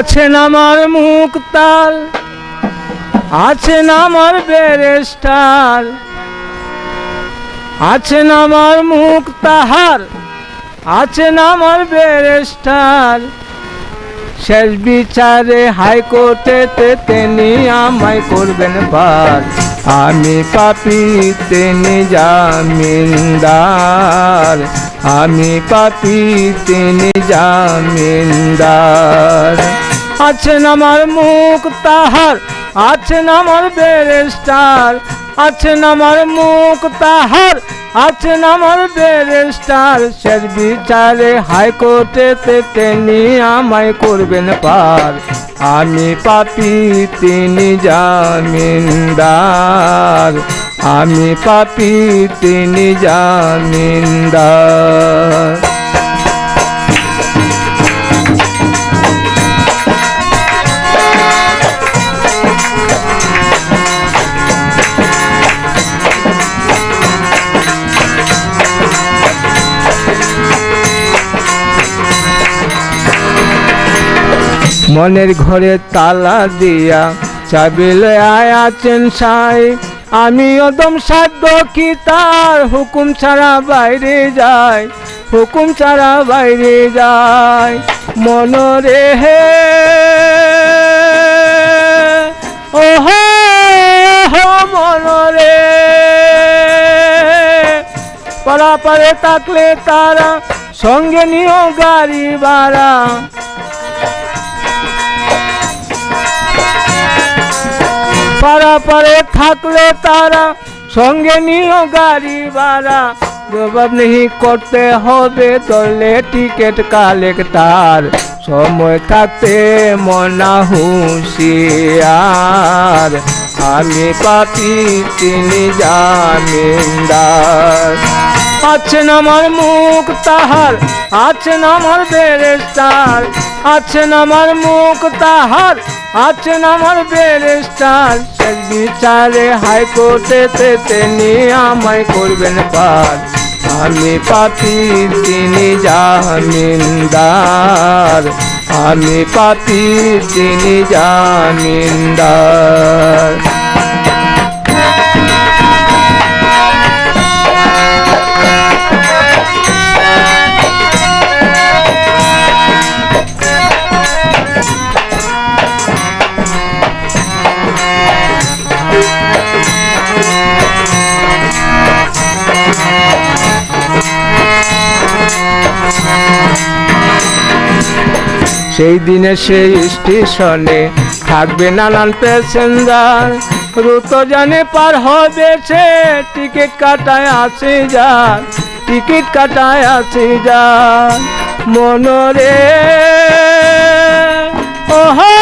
আছেন আমার মুক্তাল আছেন আমার বেরেস্টার আছেন আমার মুক্তাহার আছেন আমার বেরেস্টার শেষ বিচারে হাইকোর্টেতে তিনি আমায় করবেন পার, আমি পাপি তিনি জামিনদার আমি পাপি তিনি জামিনদার আছেন আমার মুখ তাহার, আছেন আমার বেরেস্টার আছেন আমার মুখ তাহার, আছেন আমার বেরেস্টার শেষ বিচারে হাইকোর্টেতে তিনি আমায় করবেন পার। আমি পাপি, তিনি জামিনদার। আমি পাপি, তিনি জামিনদার। মনের ঘরে তালা দিয়া চাবিল আছেন সাই। আমি অদম সাধ্য কি তার হুকুম ছাড়া বাইরে যায় হুকুম ছাড়া বাইরে যায় মনরে হে ওহো মনরে। পারে থাকলে তারা সঙ্গে নিও গাড়ি ভাড়া। পারে থাকলে তারা, সঙ্গে নিও গাড়ি ভাড়া। জবাব নেই, করতে হবে দলে টিকিট কালেক্টার। সময় থাকতে মনা হুঁশিয়ার। আমি পাপি, তিনি জামিনদার। আছেন আমার মুখ তাহার, আছেন আমার বেরেস্টার আছেন আমার মুখ তাহার, আছেন আমার বেরেস্টার শেষ বিচারে হাইকোর্টেতে তিনি আমায় করবেন পার। আমি পাপি, তিনি জামিনদার। আমি পাপি, তিনি জামিনদার। সেই দিনে সেই স্টেশনে থাকবে নানান প্যাসেঞ্জার। রুতো জানে পার হবে সে, টিকিট কাটায় আছে যান টিকিট কাটায় আছে যান মনরে ওহো,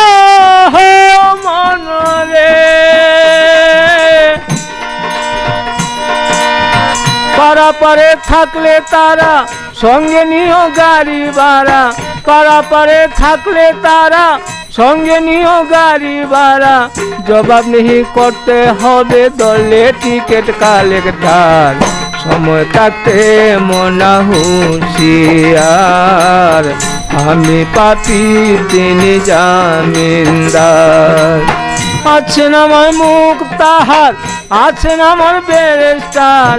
মনরে। পারাপারে থাকলে তারা সঙ্গে নিও গাড়ি ভাড়া। পারাপারে থাকলে তারা, সঙ্গে নিও গাড়ি ভাড়া। জবাব নেই করতে হবে দলে টিকিট কালেক্টার। সময় থাকতে মনা হুঁশিয়ার। আমি পাপি তিনি জামিনদার। আছেন আমার মুখ তাহার আছেন আমার বেরেস্টার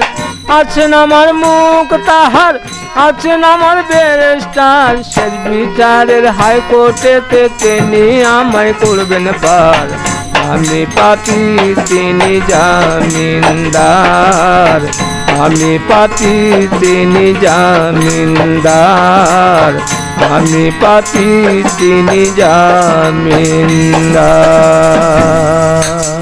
আছেন আমার মুখ তাহার আছেন আমার বেরেস্টার শেষ বিচারের হাইকোর্টেতে তিনি আমায় করবেন পার। আমি পাপি তিনি জামিনদার আমি পাপি তিনি জামিনদার আমি পাপি তিনি জামিনদার